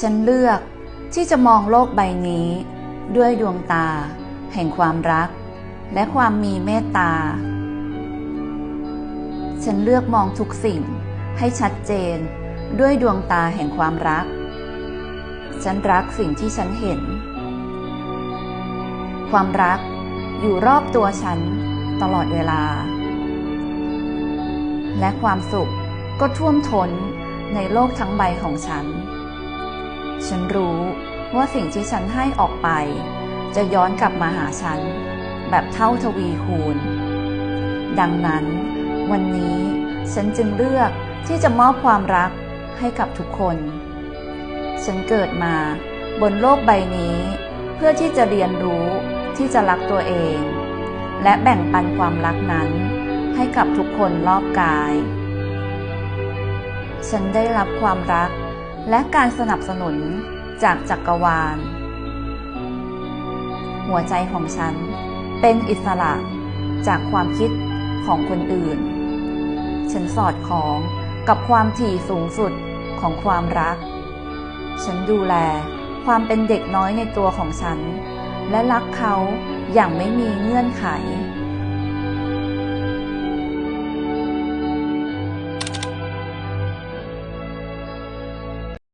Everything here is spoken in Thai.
ฉันเลือกที่จะมองโลกใบนี้ ด้วยดวงตา แห่งความรัก และความมีเมตตา ฉันเลือกมองทุกสิ่งให้ชัดเจนด้วยดวงตาแห่งความรัก ฉันรักสิ่งที่ฉันเห็น ความรักอยู่รอบตัวฉันตลอดเวลา และความสุขก็ท่วมท้นในโลกทั้งใบของฉัน ฉันรู้ว่าสิ่งที่ฉันให้ออกไป จะย้อนกลับมาหาฉัน แบบเท่าทวีคูณ ดังนั้น วันนี้ฉันจึงเลือกที่จะมอบความรักให้กับทุกคน ฉันเกิดมาบนโลกใบนี้ เพื่อที่จะเรียนรู้ที่จะรักตัวเอง และแบ่งปันความรักนั้น ให้กับทุกคนรอบกาย ฉันได้รับความรัก และการสนับสนุนจากจักรวาล หัวใจของฉันเป็นอิสระจากความคิดของคนอื่น ฉันสอดคล้องกับความถี่สูงสุดของความรัก ฉันดูแลความเป็นเด็กน้อยในตัวของฉัน และรักเขาอย่างไม่มีเงื่อนไข